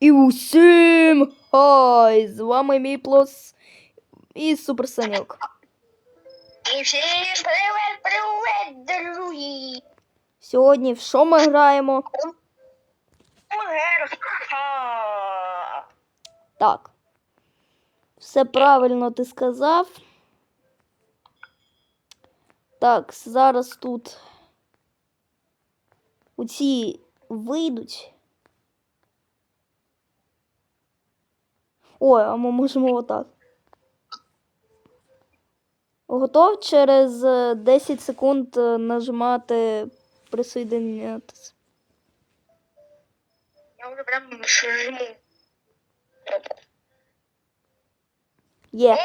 І усім хай! З вами Міплос і Супер Саньок. І всім привет, привет, друзі! Сьогодні в що ми граємо? Так. Все правильно ти сказав. Так, зараз тут оці вийдуть. Ой, а ми можемо отак. Готов через е, 10 секунд е, нажимати присоединятися. Я вже прям жму. Є. О!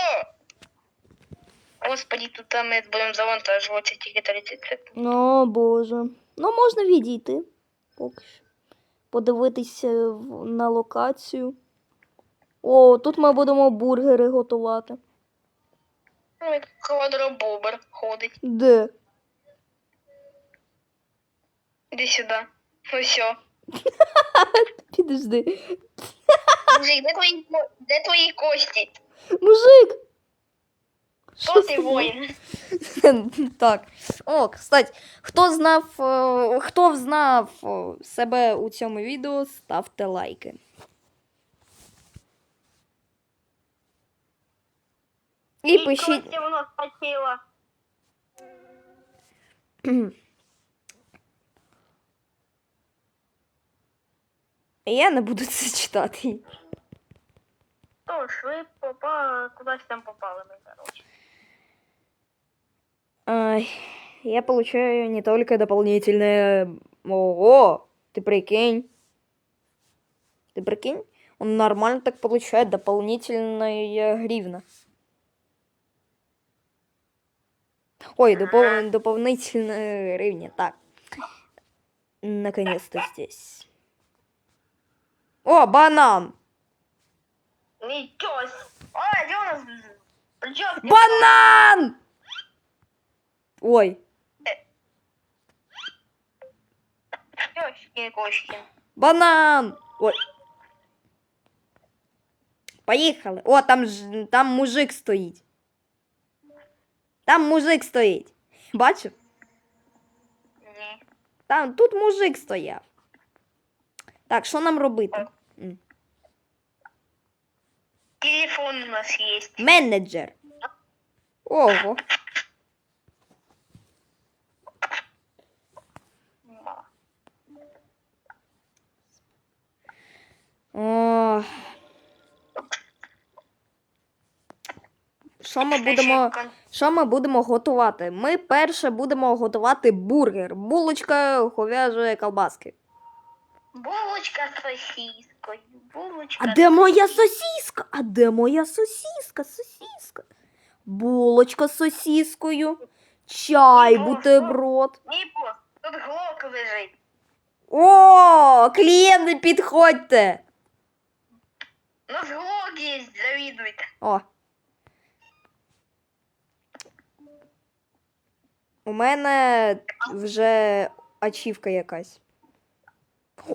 Господи, тут там ми будемо завантажувати тільки 30 секунд. О, Боже. Ну, можна відійти. Поки що. Подивитися на локацію. О, тут ми будемо бургери готувати. Як квадробобер ходить. Де? Іди сюди. Ну все. Підожди. Мужик, де твої, де твої кості? Мужик! З ти воїн? так. О, кстати, хто знав, е, хто взнав е, себе у цьому відео, ставте лайки. І пишіть. Кості воно спасило. Я не буду це читати. Тож, ви попали, кудись там попали ми, короче. Ай, я получаю не только дополнительное... Ого, ты прикинь. Ты прикинь? Он нормально так получает дополнительная гривна. Ой, допол- дополнительная гривня. Так. Наконец-то здесь. О, банан! Нічого. с- А, де у нас? Причем? Банан! Ой, Ёшкин кошкин. Банан! Ой. Поїхали. О, там ж там мужик стоїть. Там мужик стоїть. Бачив? Ні. Там тут мужик стояв. Так, що нам робити? М. Телефон у нас есть. Менеджер. Ого. Ма. О. Що ми будемо. Що ми будемо готувати? Ми перше будемо готувати бургер. Булочка говяжої колбаски. Булочка з сосіскою. Булочка. А де моя сосіска? А де моя сосіска? Сосіска. Булочка з сосіскою. Чай, Ну, бутерброд. Ніпо, тут глок лежить. О, клієнти, підходьте. У нас глок є, завідуйте. О. У мене вже ачівка якась.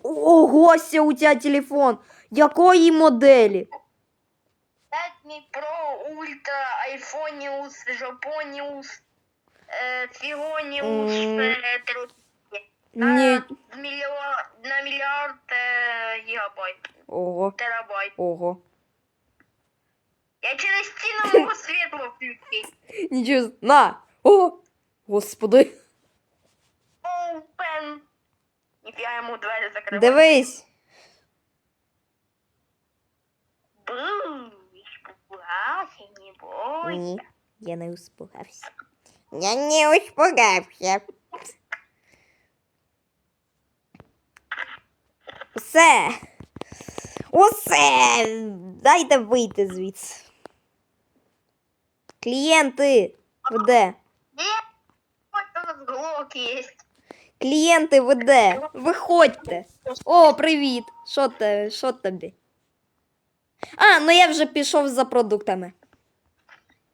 О, Гостя, у тебе телефон. Якої моделі? 5 Pro, Ультра, Айфоніус, Жопоніус, е, Фігоніус, М. е, трохи. Ні. На, мільйон, на мільярд е, гігабайт, Ого, терабайт. ого. Я через стіну можу світло включити. Нічого. На! О! Господи. Open. Ніфіга йому двері закривати. Дивись. Бу, испугався, не бойся. Ні, я не успугався. Я не успугався. Усе. Усе. Дайте вийти звідси. Клієнти. Ви де? Глок є. Клієнти, ви? Виходьте. О, привіт. Що те, що тобі? А, ну я вже пішов за продуктами.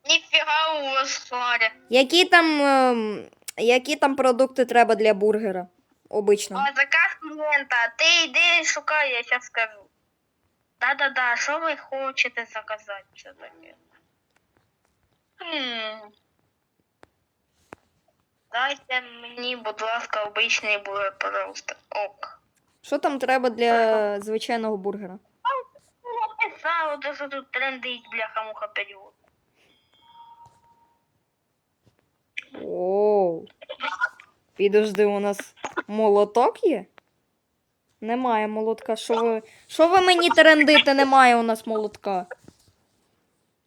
Ніфіга у вас сваря. Які там, ем, які там продукти треба для бургера? Обично. А заказ клієнта, ти йди шукай, я зараз скажу. Да-да-да, що ви хочете заказати все таке? Хм. Дайте мені, будь ласка, обичний бургер, пожалуйста. Ок. Що там треба для звичайного бургера? Не то що тут трендить, бляха-муха період. Оу. Підожди, у нас молоток є? Немає молотка. Що ви. Що ви мені трендите? Немає у нас молотка.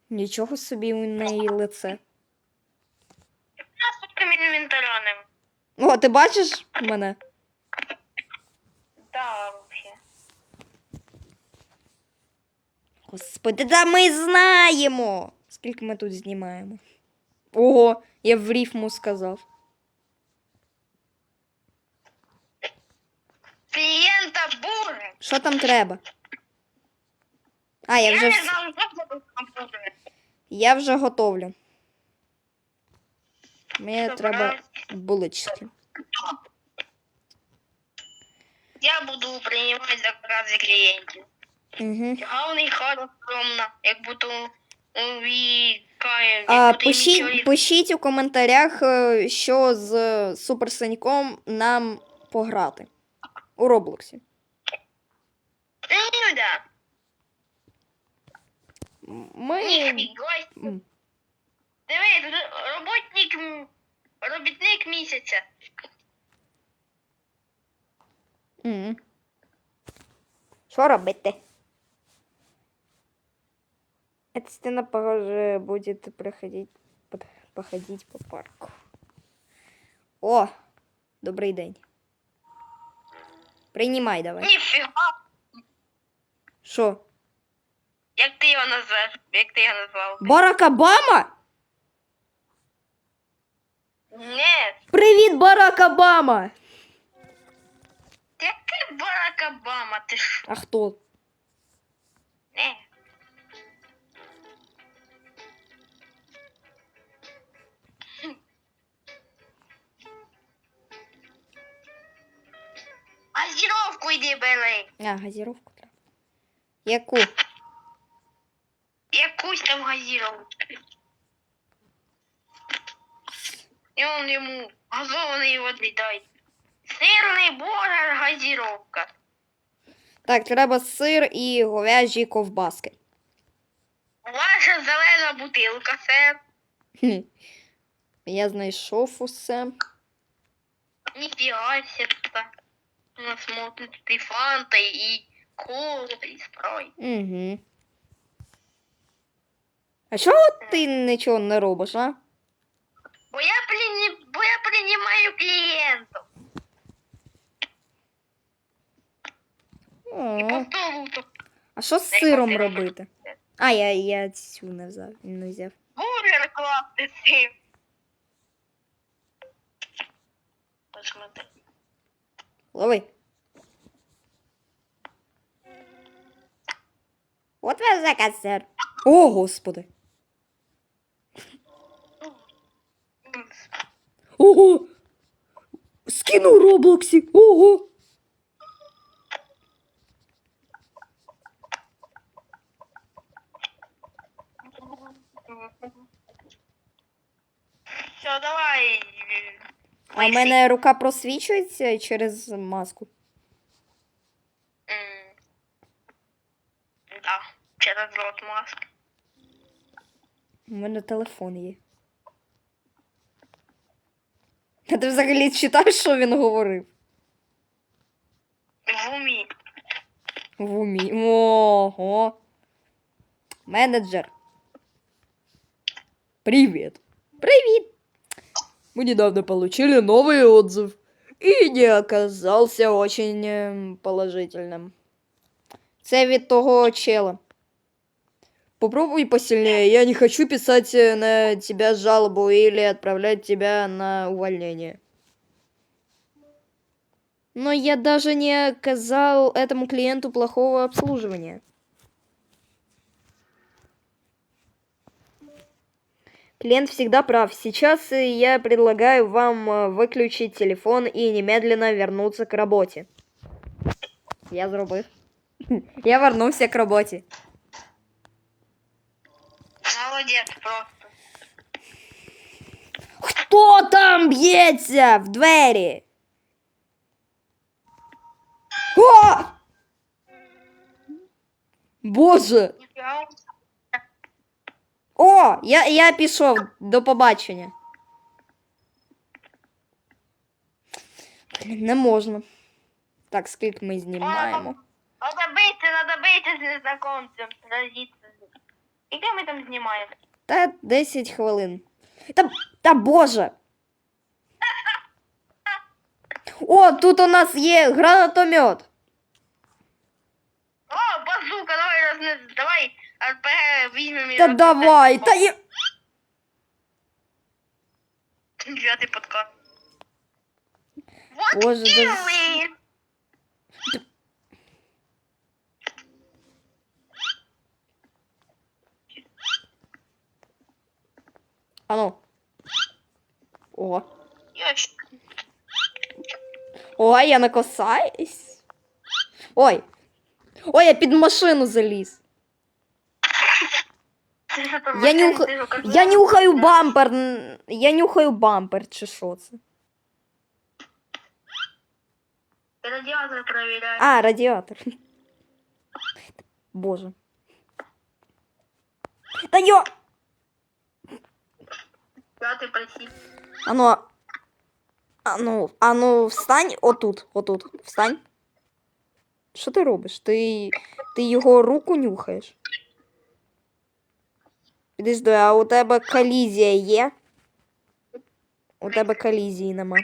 Нічого собі у неї лице. Я з таким інвентарем. О, ти бачиш мене? Да, вообще. Господи, да ми знаємо. Скільки ми тут знімаємо? Ого, я в рифму сказав. Клієнта бургер. Що там треба? А, я Я вже, не вс- знаю, як там я вже готовлю. Мені Добре. треба булочки. Я буду приймати закази клієнтів. Угу. Головний хата скромна, як будто увікає. А, пишіть, пишіть у коментарях, е, що з Суперсоньком нам пограти у Роблоксі. Ну, да. Ми. Ніфіга. Диви, роботник, робітник місяця. м. Що робити? Эта стена, похоже, будет проходить, походить по парку. О, добрий день. Приймай давай. Ніфіга. Що? Як ти його назвеш? Як ти його назвав? Барак Обама? Ні, Привіт, Барак Обама! який Барак Обама, ти що? А хто? Не. Газіровку йди бери. А, газіровку треба. Яку? Якусь там газіровку. Йому газованої води дай. Сирний бургер, газіровка. Так, треба сир і говяжі ковбаски. Ваша зелена бутилка, сер. Хм. Я знайшов усе. Ніфіга себе. У нас можуть і фанта, і кола, і спрайт. Угу. А чого ти нічого не робиш, а? Бо я. Бо я приймаю клієнтів. І О, а що з сиром робити? А, я, я цю не взяв. Не взяв. бургер класти сир. Посмотри. Лови. От ваш заказ, сир. О, господи. Ого! Скину Роблоксі. Ого! Все, давай. А в мене рука просвічується через маску. М. Да, через рот маски. У мене телефон є. А ти взагалі читаєш, що він говорив? В умі. В умі. Ого. Менеджер. Привет. Привет. Мы недавно получили новый отзыв. И не оказался очень эм, положительным. Це від того чела. Попробуй посильнее. Я не хочу писать э, на тебя жалобу или отправлять тебя на увольнение. Но я даже не оказал этому клиенту плохого обслуживания. Клиент всегда прав. Сейчас э, я предлагаю вам э, выключить телефон и немедленно вернуться к работе. Я зробив. Я вернувся к роботі. Молодець просто. Хто там б'ється в двері? О! Боже! Ніфіга. О, я, я пішов. До побачення. Блін, не можна. Так, скільки ми знімаємо? Надо бити, надо бити з незнакомцем. Сразиться. з ним. Скільки ми там знімаємо? Та 10 хвилин. Та, та боже. О, тут у нас є гранатомет. О, базука, давай розне... давай РПГ візьмемо і Та розне- давай, та є. Дев'ятий подкаст. Вот Боже, і да- Ану. О. Я щ- Ой, я не косаюсь. Ой. Ой, я під машину заліз. Я, нюха... я нюхаю бампер. Я нюхаю бампер, чи що це? Радіатор перевіряю. А, радіатор. Боже. Та йо! П'ятий присів. Ану. Ану, ану, встань отут, отут. Встань. Що ти робиш? Ти. Ти його руку нюхаєш? Підожди, а у тебе колізія є? У тебе колізії нема.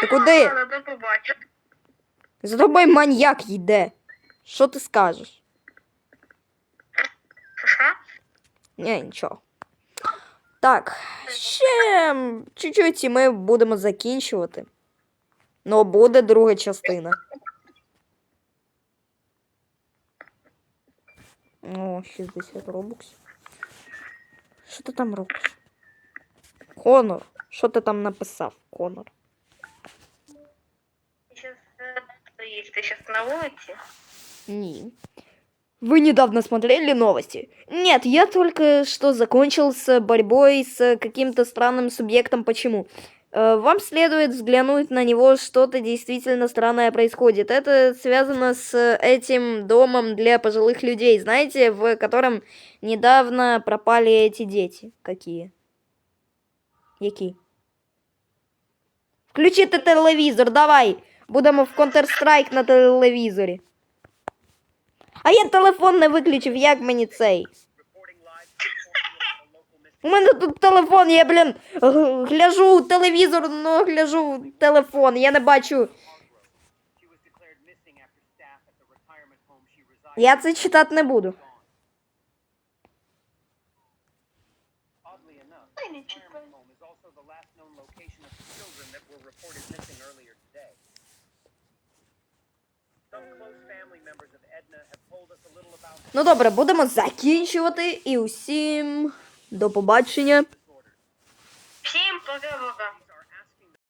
Ти куди? За тобою маньяк йде. Що ти скажеш? Що, що? Ні, нічого. Так, ще чуть-чуть і ми будемо закінчувати. Ну, буде друга частина. О, 60 робоксів. Що ти там робиш? Конор, що ти там написав, Конор? Ти е, ти щас на вулиці? Не. Вы недавно смотрели новости? Нет, я только что закончил с борьбой с каким-то странным субъектом. Почему? Э, Вам следует взглянуть на него, что-то действительно странное происходит. Это связано с этим домом для пожилых людей, знаете, в котором недавно пропали эти дети. Какие? Які? Включите телевізор, давай! Будемо в Counter-Strike на телевізорі. А я телефон не виключив, як мені цей? У мене тут телефон, я, блін, гляжу телевізор, ну гляжу телефон, я не бачу. Я це читати не буду. Добре, будемо закінчувати і усім до побачення. Всім пока-пока.